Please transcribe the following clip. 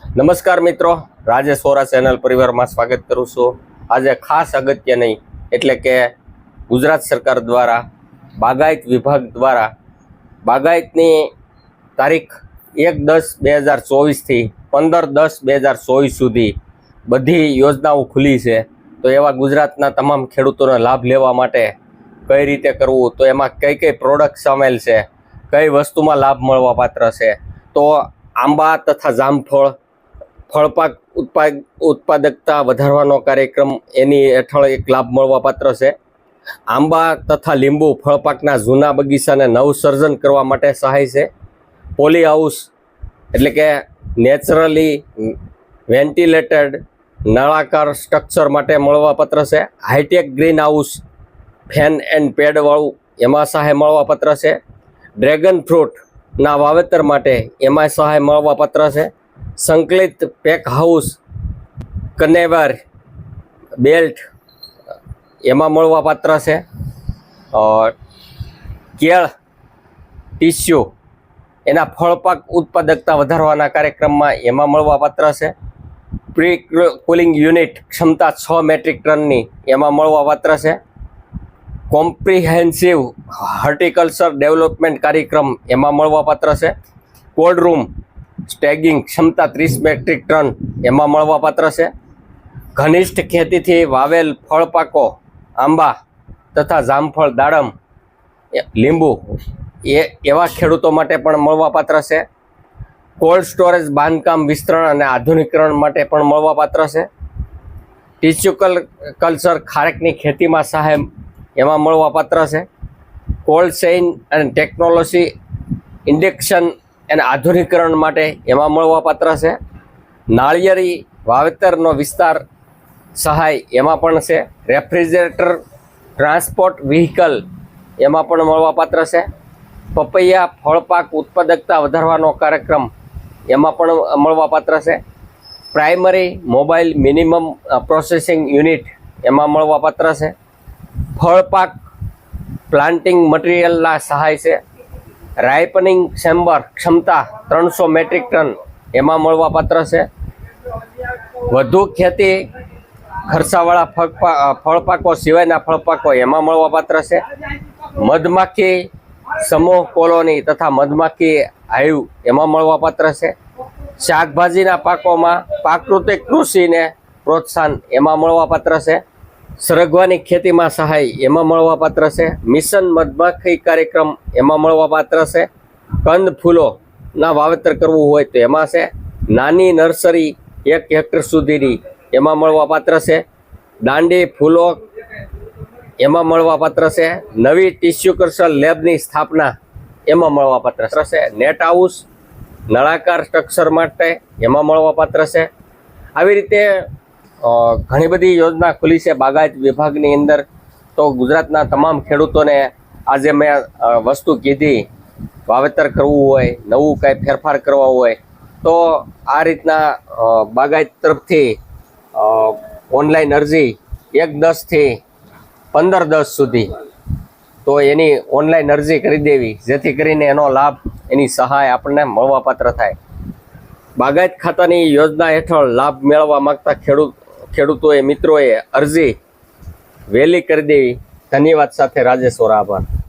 નમસ્કાર મિત્રો રાજેશ વોરા ચેનલ પરિવારમાં સ્વાગત કરું છું. આજે ખાસ અગત્ય નહીં, એટલે કે ગુજરાત સરકાર દ્વારા, બાગાયત વિભાગ દ્વારા, બાગાયતની તારીખ એક દસ બે હજાર ચોવીસથી પંદર દસ બે હજાર ચોવીસ સુધી બધી યોજનાઓ ખુલી છે. તો એવા ગુજરાતના તમામ ખેડૂતોને લાભ લેવા માટે કઈ રીતે કરવું? તો એમાં કઈ કઈ પ્રોડક્ટ સામેલ છે? કઈ વસ્તુમાં લાભ મળવા પાત્ર છે? તો આંબા તથા જામફળ ફળપાક ઉત્પાદ, ઉત્પાદકતા વધારવાનો કાર્યક્રમ એની હેઠળ એક લાભ મળવા પાત્ર છે. આંબા તથા લીંબુ ફળપાકના જૂના બગીચાને નવસર્જન કરવા માટે સહાય છે. પોલી હાઉસ એટલે કે નેચરલી વેન્ટિલેટેડ નળાકાર સ્ટ્રક્ચર માટે મળવાપાત્ર છે. High tech green house fan and પેડવાળું એમાં સહાય મળવાપાત્ર છે. ડ્રેગન ફ્રૂટના વાવેતર માટે એમાં સહાય મળવાપાત્ર છે. સંકલિત પેક હાઉસ કનેવર બેલ્ટ એમાં મળવાપાત્ર છે. કેળ ટીસ્યુ એના ફળપાક ઉત્પાદકતા વધારવાના કાર્યક્રમમાં એમાં મળવાપાત્ર છે. પ્રી કુલિંગ યુનિટ ક્ષમતા છ મેટ્રિક ટનની એમાં મળવાપાત્ર છે. કોમ્પ્રિહેન્સિવ હર્ટિકલ્ચર ડેવલપમેન્ટ કાર્યક્રમ એમાં મળવાપાત્ર છે. કોલ્ડ સ્ટેગિંગ ક્ષમતા ત્રીસ મેટ્રિક ટન એમાં મળવાપાત્ર છે. ઘનિષ્ઠ ખેતીથી વાવેલ ફળપાકો, આંબા તથા જામફળ, દાડમ લીંબુ એ એવા ખેડૂતો માટે પણ મળવાપાત્ર છે. કોલ્ડ સ્ટોરેજ, બાંધકામ વિસ્તરણ અને આધુનિકરણ માટે પણ મળવાપાત્ર છે. ટીચ્યુકલ કલ્ચર ખારેકની ખેતીમાં સહાય એમાં મળવાપાત્ર છે. કોલ્ડ ચેઇન અને ટેકનોલોજી ઇન્ડેક્શન અને આધુનિકરણ માટે એમાં મળવાપાત્ર છે. નાળિયેરી વાવેતરનો વિસ્તાર સહાય એમાં પણ છે. રેફ્રિજરેટર, ટ્રાન્સપોર્ટ વ્હીકલ એમાં પણ મળવાપાત્ર છે. પપૈયા ફળપાક ઉત્પાદકતા વધારવાનો કાર્યક્રમ એમાં પણ મળવાપાત્ર છે. Primary mobile minimum processing unit એમાં મળવાપાત્ર છે. ફળપાક પ્લાન્ટિંગ મટીરિયલના સહાય છે. રાઇપનિંગ ચેમ્બર ક્ષમતા ત્રણસો મેટ્રિક ટન એમાં મળવાપાત્ર છે. વધુ ખેતી ખર્ચાવાળા ફળપા, ફળપાકો સિવાયના ફળપાકો એમાં મળવાપાત્ર છે. મધમાખી સમૂહ કોલોની તથા મધમાખી હાઈવ એમાં મળવાપાત્ર છે. શાકભાજીના પાકોમાં પ્રાકૃતિક કૃષિને પ્રોત્સાહન એમાં મળવાપાત્ર છે. સરગવાની ખેતીમાં સહાય એમાં મળવાપાત્ર છે. મિશન મધમાખી કાર્યક્રમ એમાં મળવાપાત્ર છે. કંદ ફૂલોના વાવેતર કરવું હોય તો એમાં છે. નાની નર્સરી એક હેક્ટર સુધીની એમાં મળવાપાત્ર છે. દાંડી ફૂલો એમાં મળવાપાત્ર છે. નવી ટિશ્યુ કલ્ચર લેબની સ્થાપના એમાં મળવાપાત્ર છે. નેટ હાઉસ નળાકાર સ્ટ્રક્ચર માટે એમાં મળવાપાત્ર છે. આવી રીતે ઘણી બધી યોજના ખુલી છે બાગાયત વિભાગની અંદર. તો ગુજરાતના તમામ ખેડૂતોને આજે મેં વસ્તુ કીધી, વાવેતર કરવું હોય, નવું કાંઈ ફેરફાર કરવા હોય, તો આ રીતના બાગાયત તરફથી ઓનલાઈન અરજી એક દસથી પંદર દસ સુધી. તો એની ઓનલાઈન અરજી કરી દેવી, જેથી કરીને એનો લાભ, એની સહાય આપણને મળવાપાત્ર થાય. બાગાયત ખાતાની યોજના હેઠળ લાભ મેળવવા માંગતા ખેડૂત ખેડૂતોએ મિત્રોએ અરજી વહેલી કરી દેવી. ધન્યવાદ સાથે રાજેશ્વર આભાર.